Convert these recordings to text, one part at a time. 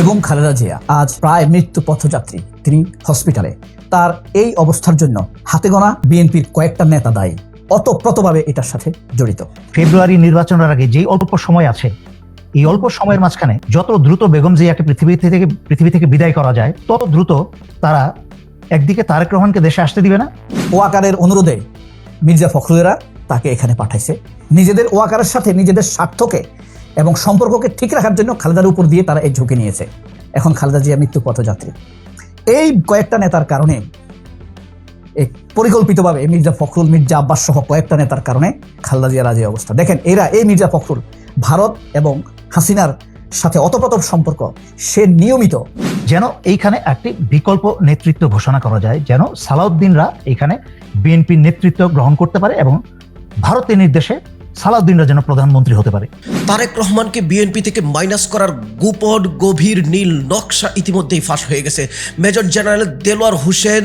বেগম খালেদা জিয়া আজ প্রায় মৃত্যু পথযাত্রী। তিনি হসপিটালে। তার এই অবস্থার জন্য হাতে গোনা বিএনপির কয়েকটা নেতা দায়ী। অতপ্রতভাবে এটার সাথে জড়িত। ফেব্রুয়ারি নির্বাচনের আগে যেই অল্প সময় আছে এই অল্প সময়ের মাঝখানে যত দ্রুত বেগম জিয়াকে পৃথিবী থেকে পৃথিবী থেকে বিদায় করা যায় তত দ্রুত তারা একদিকে তারেক রহমানকে দেশে আসতে দিবে না। ওয়াকারের অনুরোধে মির্জা ফখরুলেরা তাকে এখানে পাঠাইছে। নিজেদের ওয়াকারের সাথে নিজেদের স্বার্থকে এবং সম্পর্ককে ঠিক রাখার জন্য খালেদার উপর দিয়ে তারা এই ঝুঁকি নিয়েছে। এখন খালেদা জিয়া মৃত্যু পথযাত্রী। এই কয়েকটা নেতার কারণে পরিকল্পিতভাবে মির্জা ফখরুল, মির্জা আব্বাস সহ কয়েকটা নেতার কারণে খালেদা জিয়ার আজ এই অবস্থা। দেখেন, এরা, এই মির্জা ফখরুল, ভারত এবং হাসিনার সাথে অতপ্রতপ সম্পর্ক, সে নিয়মিত যেন এইখানে একটি বিকল্প নেতৃত্ব ঘোষণা করা যায়, যেন সালাউদ্দিনরা এখানে বিএনপির নেতৃত্ব গ্রহণ করতে পারে এবং ভারতের নির্দেশে সালাউদ্দিনরা যেন প্রধানমন্ত্রী হতে পারে। তারেক রহমানকে বিএনপি থেকে মাইনাস করার গোপন গভীর নীল নকশা ইতিমধ্যেই ফাঁস হয়ে গেছে। মেজর জেনারেল দেলোয়ার হোসেন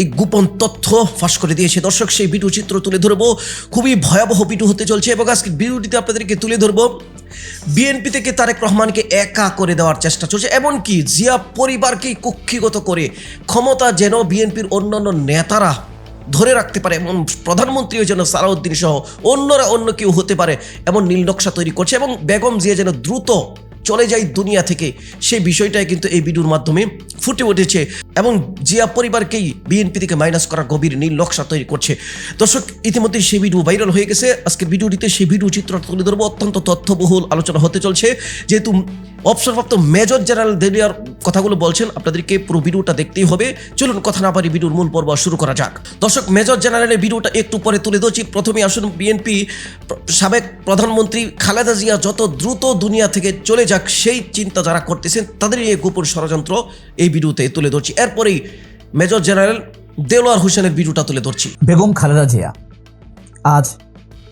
এই গোপন তথ্য ফাঁস করে দিয়েছে। দর্শক, সেই ভিডিও চিত্র তুলে ধরবো। খুবই ভয়াবহ ভিডিও হতে চলছে এবং আজকে ভিডিওটিতে আপনাদেরকে তুলে ধরবো। বিএনপি থেকে তারেক রহমানকে একা করে দেওয়ার চেষ্টা চলছে। এমনকি জিয়া পরিবারকেই কক্ষিগত করে ক্ষমতা যেন বিএনপির অন্যান্য নেতারা ধরে রাখতে পারে এবং প্রধানমন্ত্রীও যেন সালাউদ্দিন সহ অন্যরা অন্য কেউ হতে পারে, এমন নীলনকশা তৈরি করছে এবং বেগম জিয়া যেন দ্রুত চলে যায় দুনিয়া থেকে, সেই বিষয়টাই কিন্তু এই ভিডিওর মাধ্যমে ফুটে উঠেছে এবং জিয়া পরিবারকেই বিএনপি থেকে মাইনাস করার গভীর নীল নকশা তৈরি করছে। দর্শক ইতিমধ্যে সেই ভিডিও ভাইরাল হয়ে গেছে। আজকের ভিডিওটিতে সেই ভিডিও চিত্র তুলে ধরবো। অত্যন্ত তথ্যবহুল আলোচনা হতে চলছে। যেহেতু অবসরপ্রাপ্ত মেজর জেনারেল দেলিয়ার কথাগুলো বলছেন, আপনাদেরকে পুরো ভিডিওটা দেখতেই হবে। চলুন কথা না পারি ভিডিওর মূল পর্ব শুরু করা যাক। দর্শক, মেজর জেনারেলের ভিডিওটা একটু পরে তুলে ধরছি। প্রথমে আসুন বিএনপি সাবেক প্রধানমন্ত্রী খালেদা জিয়া যত দ্রুত দুনিয়া থেকে চলে যাক, সেই চিন্তা যারা করতেছেন। তাদের এই গোপন ষড়যন্ত্র এই ভিডিওতে তুলে ধরছি। এরপরেই মেজর জেনারেল দেলোয়ার হোসেনের ভিডিওটা তুলে ধরছি। বেগম খালেদা জিয়া, আজ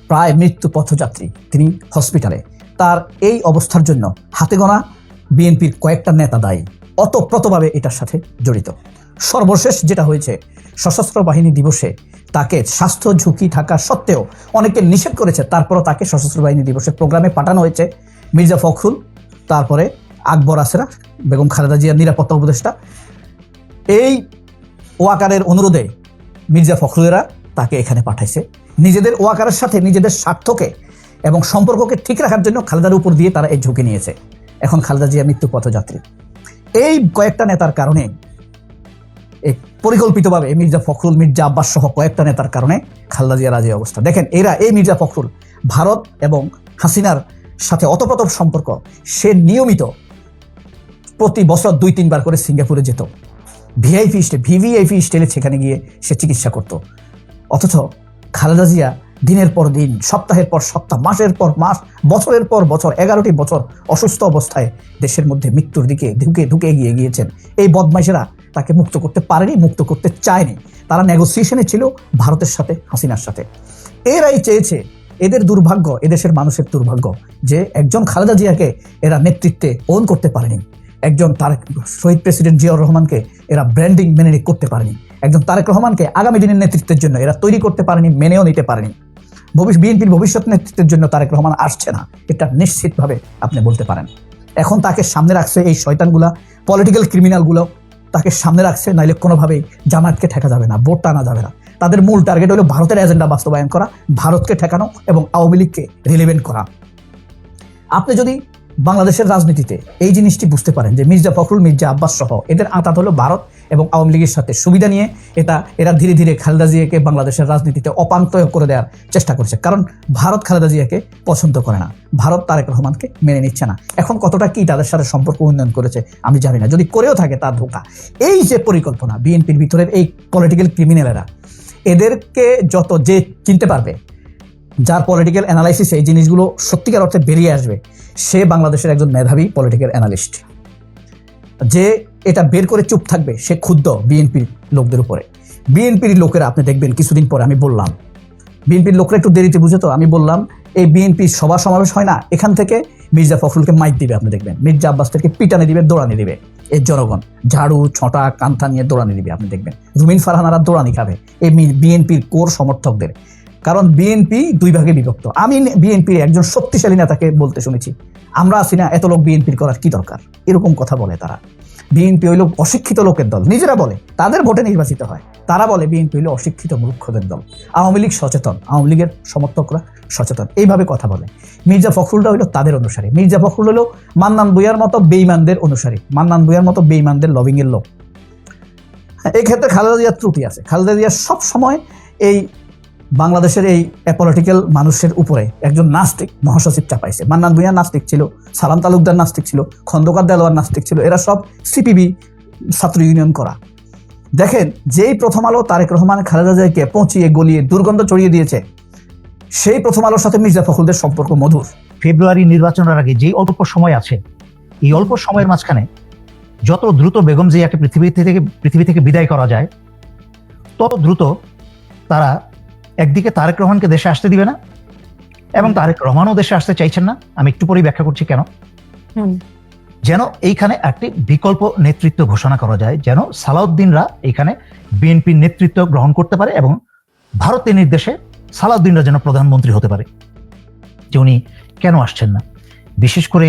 প্রায় মৃত্যু পথযাত্রী। তিনি হসপিটালে। তার এই অবস্থার জন্য হাতে গোনা বিএনপির কয়েকটা নেতা দায়ী। অতপ্রতভাবে এটার সাথে জড়িত। সর্বশেষ যেটা হয়েছে, সশস্ত্র বাহিনী দিবসে তাকে স্বাস্থ্য ঝুঁকি থাকা সত্ত্বেও অনেকে নিষেধ করেছে। তারপরও তাকে সশস্ত্র বাহিনী দিবসের প্রোগ্রামে পাঠানো হয়েছে। মির্জা ফখরুল, তারপরে আকবর আসেরা বেগম খালেদা জিয়ার নিরাপত্তা উপদেষ্টা। এই ওয়াকারের অনুরোধে মির্জা ফখরুলেরা তাকে এখানে পাঠাইছে। নিজেদের ওয়াকারের সাথে নিজেদের স্বার্থকে এবং সম্পর্ককে ঠিক রাখার জন্য খালেদার উপর দিয়ে তারা এই ঝুঁকি নিয়েছে। এখন খালেদা জিয়া মৃত্যু পথযাত্রী। এই কয়েকটা নেতার কারণে পরিকল্পিতভাবে মির্জা ফখরুল, মির্জা আব্বাস সহ কয়েকটা নেতার কারণে খালেদা জিয়া রাজি অবস্থা। দেখেন, এরা, এই মির্জা ফখরুল, ভারত এবং হাসিনার সাথে অতপ্রতপ সম্পর্ক, সে নিয়মিত প্রতি বছর দুই, তিনবার করে সিঙ্গাপুরে যেত। ভিআইপি স্টে ভিভিআইপি স্টেলে সেখানে গিয়ে সে চিকিৎসা করত। অথচ খালেদা জিয়া দিনের পর দিন, সপ্তাহের পর সপ্তাহ, মাসের পর মাস, বছরের পর বছর, এগারোটি বছর অসুস্থ অবস্থায় দেশের মধ্যে মৃত্যুর দিকে ঢুকে ঢুকে এগিয়ে গিয়েছেন। এই বদমাইশেরা তাকে মুক্ত করতে পারেনি, মুক্ত করতে চায়নি। তারা নেগোসিয়েশনে ছিল ভারতের সাথে, হাসিনার সাথে। এরাই চেয়েছে এদের দুর্ভাগ্য, এদেশের মানুষের দুর্ভাগ্য যে একজন খালেদা জিয়াকে এরা নেতৃত্বে ওন করতে পারেনি। একজন তারেক, শহীদ প্রেসিডেন্ট জিয়াউর রহমানকে এরা ব্র্যান্ডিং মেনে করতে পারেনি। একজন তারেক রহমানকে আগামী দিনের নেতৃত্বের জন্য এরা তৈরি করতে পারেনি, মেনেও নিতে পারেনি। ভবিষ্যৎ বিএনপির ভবিষ্যৎ নেতৃত্বের জন্য তারেক রহমান আসছে না, এটা নিশ্চিতভাবে আপনি বলতে পারেন। এখন তাকে সামনে রাখছে এই শয়তানগুলা পলিটিক্যাল ক্রিমিনালগুলো তাকে সামনে রাখছে নাইলে কোনোভাবেই জামায়াতকে ঠেকা যাবে না, ভোট টানা যাবে না। তাদের মূল টার্গেট হলো ভারতের এজেন্ডা বাস্তবায়ন করা, ভারতকে ঠেকানো এবং আওয়ামী লীগকে রিলিভেন্ট করা। আপনি যদি বাংলাদেশের রাজনীতিতে এই জিনিসটি বুঝতে পারেন যে মির্জা ফখরুল, মির্জা আব্বাস সহ এদের আঁতাত হলো ভারত এবং আওয়ামী লীগের সাথে সুবিধা নিয়ে এটা, এরা ধীরে ধীরে খালেদা জিয়াকে বাংলাদেশের রাজনীতিতে অপান্তয় করে দেওয়ার চেষ্টা করছে। কারণ ভারত খালেদা জিয়াকে পছন্দ করে না। ভারত তারেক রহমানকে মেনে নিচ্ছে না। এখন কতটা কি তাদের সাথে সম্পর্ক উন্নয়ন করেছে আমি জানি না। যদি করেও থাকে তার ধোকা। এই যে পরিকল্পনা, বিএনপির ভিতরের এই পলিটিক্যাল ক্রিমিনালেরা এদেরকে যত যে চিনতে পারবে যার পলিটিক্যাল অ্যানালাইসিস এই জিনিসগুলো সত্যিকার অর্থে বেরিয়ে আসবে, সে বাংলাদেশের একজন মেধাবী পলিটিক্যাল অ্যানালিস্ট যে এটা বের করে চুপ থাকবে, সে ক্ষুদ্র বিএনপির লোকদের উপরে। বিএনপির লোকেরা, আপনি দেখবেন, কিছুদিন পরে আমি বললাম বিএনপির লোকরা একটু দেরিতে বুঝে তো, আমি বললাম, এই বিএনপির সভা সমাবেশ হয় না, এখান থেকে মির্জা ফখরুলকে মাইক দিবে আপনি দেখবেন। মির্জা আব্বাস থেকে পিটানি দিবে দৌড়ানি দিবে। এর জনগণ, ঝাড়ু, ছটা, কান্থা নিয়ে দৌড়ানি দিবে আপনি দেখবেন। রুমিন ফারহানারা দৌড়ানি খাবে। এই বিএনপির কোর সমর্থকদের। কারণ বিএনপি দুই ভাগে বিভক্ত। আমি বিএনপির একজন শক্তিশালী নেতাকে বলতে শুনেছি আমরা আছি না এত লোক বিএনপির করার কি দরকার? এরকম কথা বলে তারা। বিএনপি হইল অশিক্ষিত লোকের দল। নিজেরা বলে তাদের ভোটে নির্বাচিত হয়। তারা বলে বিএনপি হইল অশিক্ষিত মূর্খদের দল। আওয়ামী লীগ সচেতন। আওয়ামী লীগের সমর্থকরা সচেতন। এইভাবে কথা বলে। মির্জা ফখরুলরা হইল তাদের অনুসারী। মির্জা ফখরুল হলো মান্নান বুয়ার মতো বেইমানদের অনুসারী। মান্নান বুয়ার মতো বেইমানদের লবিং এর লোক। হ্যাঁ, এই ক্ষেত্রে খালেদা জিয়ার ত্রুটি আছে। খালেদা জিয়া সব সময় এই বাংলাদেশের এই অ্যাপলিটিক্যাল মানুষের উপরে একজন নাস্তিক মহাসচিব চাপাইছে। মান্নান ভুঁইয়া নাস্তিক ছিল, সালাম তালুকদার নাস্তিক ছিল, খন্দকার দেলোয়ার নাস্তিক ছিল, এরা সব সিপিবি ছাত্র ইউনিয়ন করা। দেখেন, যেই প্রথম আলো তারেক রহমান, খালেদা জিয়াকে পৌঁছিয়ে গলিয়ে, দুর্গন্ধ ছড়িয়ে দিয়েছে, সেই প্রথম আলোর সাথে মির্জা ফখরুলদের সম্পর্ক মধুর। ফেব্রুয়ারি নির্বাচনের আগে যেই অল্প সময় আছে, এই অল্প সময়ের মাঝখানে যত দ্রুত বেগম জিয়াকে পৃথিবী থেকে পৃথিবী থেকে বিদায় করা যায়, তত দ্রুত তারা একদিকে তারেক রহমানকে দেশে আসতে দিবে না এবং তারেক রহমানও দেশে আসতে চাইছেন না। আমি একটু পরেই ব্যাখ্যা করছি কেন? যেন এইখানে একটি বিকল্প নেতৃত্ব ঘোষণা করা যায় যেন সালাউদ্দিনরা এখানে বিএনপির নেতৃত্ব গ্রহণ করতে পারে এবং ভারতের নির্দেশে সালাউদ্দিনরা যেন প্রধানমন্ত্রী হতে পারে। যে উনি কেন আসছেন না? বিশেষ করে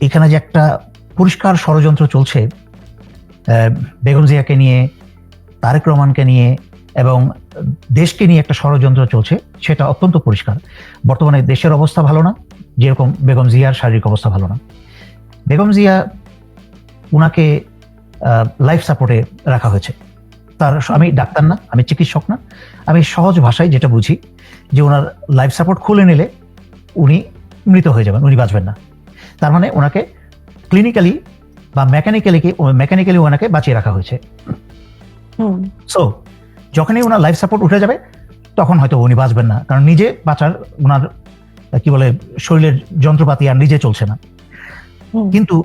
এখানে যে একটা পরিষ্কার ষড়যন্ত্র চলছে বেগম জিয়াকে নিয়ে তারেক রহমানকে নিয়ে এবং দেশকে নিয়ে একটা ষড়যন্ত্র চলছে সেটা অত্যন্ত পরিষ্কার। বর্তমানে দেশের অবস্থা ভালো না যেরকম বেগম জিয়ার শারীরিক অবস্থা ভালো না। বেগম জিয়া উনাকে লাইফ সাপোর্টে রাখা হয়েছে। তার আমি ডাক্তার না আমি চিকিৎসক না। আমি সহজ ভাষায় যেটা বুঝি যে ওনার লাইফ সাপোর্ট খুলে নিলে উনি মৃত হয়ে যাবেন উনি বাঁচবেন না। তার মানে ওনাকে ক্লিনিক্যালি বা মেকানিক্যালি মেকানিক্যালি ওনাকে বাঁচিয়ে রাখা হয়েছে। সো যখনই ওনার লাইফ সাপোর্ট উঠে যাবে তখন হয়তো উনি বাঁচবেন না। কারণ নিজে বাঁচার ওনার কি বলে শরীরের যন্ত্রপাতি আর নিজে চলছে না। কিন্তু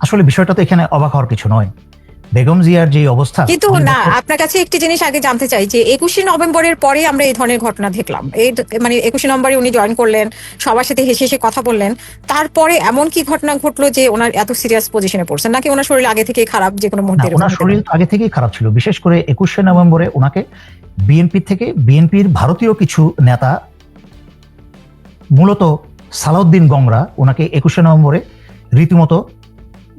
আসলে বিষয়টা তো এখানে অবাক হওয়ার কিছু নয়। বেগম জিয়ার যে অবস্থা কিন্তু না আপনার কাছে একটি জিনিস আগে জানতে চাই যে একুশে নভেম্বরের পরে আমরা এই ধরনের ঘটনা দেখলাম। এই মানে একুশে নভেম্বরে উনি জয়েন করলেন সবার সাথে হেসে হেসে কথা বললেন। তারপরে এমন কি ঘটনা ঘটলো যে ওনার এত সিরিয়াস পজিশনে পড়ছেন? নাকি ওনার শরীর আগে থেকে খারাপ যে কোনো মুহূর্তে ওনার শরীর আগে থেকেই খারাপ ছিল। বিশেষ করে একুশে নভেম্বরে ওনাকে বিএনপি থেকে বিএনপির ভারতীয় কিছু নেতা মূলত সালাউদ্দিন গংরা ওনাকে একুশে নভেম্বরে রীতিমতো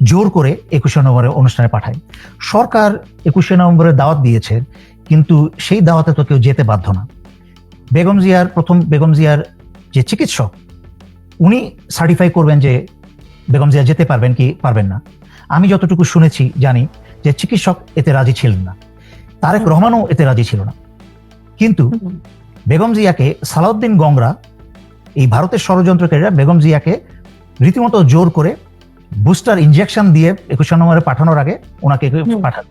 জোর করে একুশে নভেম্বরে অনুষ্ঠানে পাঠায়। সরকার একুশে নভেম্বরে দাওয়াত দিয়েছে, কিন্তু সেই দাওয়াতে তো কেউ যেতে বাধ্য না। বেগম জিয়ার প্রথম, বেগম জিয়ার যে চিকিৎসক, উনি সার্টিফাই করবেন যে বেগম জিয়া যেতে পারবেন কি পারবেন না। আমি যতটুকু শুনেছি, জানি যে চিকিৎসক এতে রাজি ছিলেন না। তারেক রহমানও এতে রাজি ছিল না। কিন্তু। বেগম জিয়াকে সালাউদ্দিন গংরা এই ভারতের ষড়যন্ত্রকারীরা বেগম জিয়াকে রীতিমতো জোর করে বুস্টার ইনজেকশন দিয়ে একুশে নম্বরে পাঠানোর আগে ওনাকে পাঠান।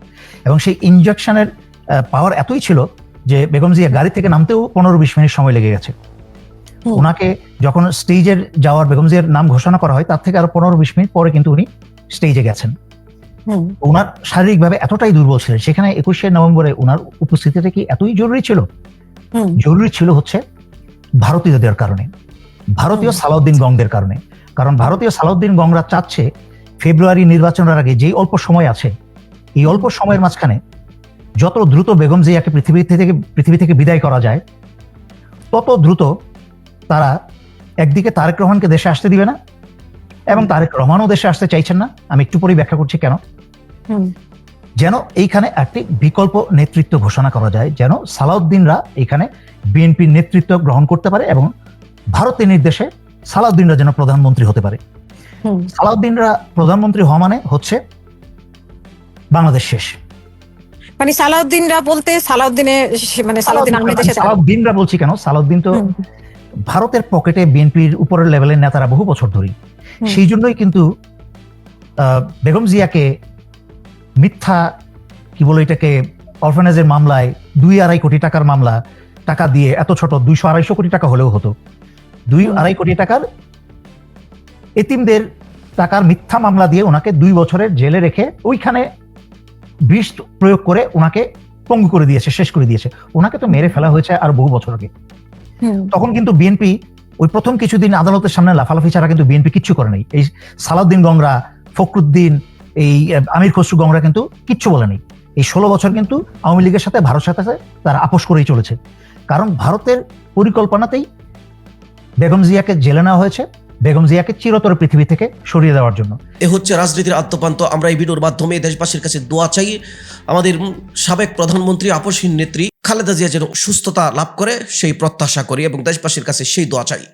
এবং সেই ইনজেকশনের পাওয়ার এতই ছিল যে বেগম জিয়া গাড়ি থেকে নামতেও পনেরো বিশ মিনিট সময় লেগে গেছে। ওনাকে যখন স্টেজের যাওয়ার বেগম জিয়ার নাম ঘোষণা করা হয় তার থেকে আরও পনেরো বিশ মিনিট পরে কিন্তু উনি স্টেজে গেছেন। ওনার শারীরিকভাবে এতটাই দুর্বল ছিলেন সেখানে একুশে নভেম্বরে ওনার উপস্থিতিটা কি এতই জরুরি ছিল? জরুরি ছিল হচ্ছে ভারতীয়দের কারণে ভারতীয় সালাউদ্দিন গংদের কারণে। কারণ ভারতীয় সালাউদ্দিন গংরা চাচ্ছে ফেব্রুয়ারি নির্বাচনের আগে যেই অল্প সময় আছে এই অল্প সময়ের মাঝখানে যত দ্রুত বেগম জিয়াকে পৃথিবী থেকে পৃথিবী থেকে বিদায় করা যায় তত দ্রুত তারা একদিকে তারেক রহমানকে দেশে আসতে দিবে না এবং তারেক রহমানও দেশে আসতে চাইছেন না। আমি একটু পরেই ব্যাখ্যা করছি কেন? যেন এইখানে একটি বিকল্প নেতৃত্ব ঘোষণা করা যায় যেন সালাউদ্দিনরা এখানে বিএনপির নেতৃত্ব গ্রহণ করতে পারে এবং ভারতের নির্দেশে সালাউদ্দিনরা যেন প্রধানমন্ত্রী হতে পারে। সালাউদ্দিনরা প্রধানমন্ত্রী হওয়া মানে হচ্ছে বাংলাদেশ শেষ। মানে সালাউদ্দিনরা বলতে মানে সালাউদ্দিন আহমেদের সাথে সালাউদ্দিনরা বলছি কেন? সালাউদ্দিন তো ভারতের পকেটে বিএনপির উপরের লেভেলের নেতারা বহু বছর ধরেই। সেই জন্যই কিন্তু বেগম জিয়াকে মিথ্যা কি বলে এটাকে অরফানেজের মামলায় দুই আড়াই কোটি টাকার মামলা টাকা দিয়ে এত ছোট দুইশো আড়াইশো কোটি টাকা হলেও হতো। দুই আড়াই কোটি টাকার এতিমদের টাকার মিথ্যা মামলা দিয়ে ওনাকে দুই বছরের জেলে রেখে ওইখানে বিষ প্রয়োগ করে ওনাকে পঙ্গু করে দিয়েছে শেষ করে দিয়েছে। ওনাকে তো মেরে ফেলা হয়েছে আর বহু বছর আগে। তখন কিন্তু বিএনপি ওই প্রথম কিছুদিন আদালতের সামনে লাফালাফি ছাড়া কিন্তু বিএনপি কিচ্ছু করে নাই এই সালাউদ্দিন গংরা ফখরুদ্দিন এই আমির খসরু গংরা কিন্তু কিচ্ছু বলে নাই। এই ষোলো বছর কিন্তু আওয়ামী লীগের সাথে ভারতের সাথে তারা আপোষ করেই চলেছে। কারণ ভারতের পরিকল্পনাতেই বেগম জিয়াকে জেলে নেওয়া হয়েছে, বেগম জিয়াকে চিরতর পৃথিবী থেকে সরিয়ে দেওয়ার জন্য। এ হচ্ছে রাজনীতির আত্মপান্ত আমরা এই ভিডিওর মাধ্যমে দেশবাসীর কাছে দোয়া চাই। আমাদের সাবেক প্রধানমন্ত্রী, আপসহীন নেত্রী খালেদা জিয়া যেন সুস্থতা লাভ করে, সেই প্রত্যাশা করি এবং দেশবাসীর কাছে সেই দোয়া চাই।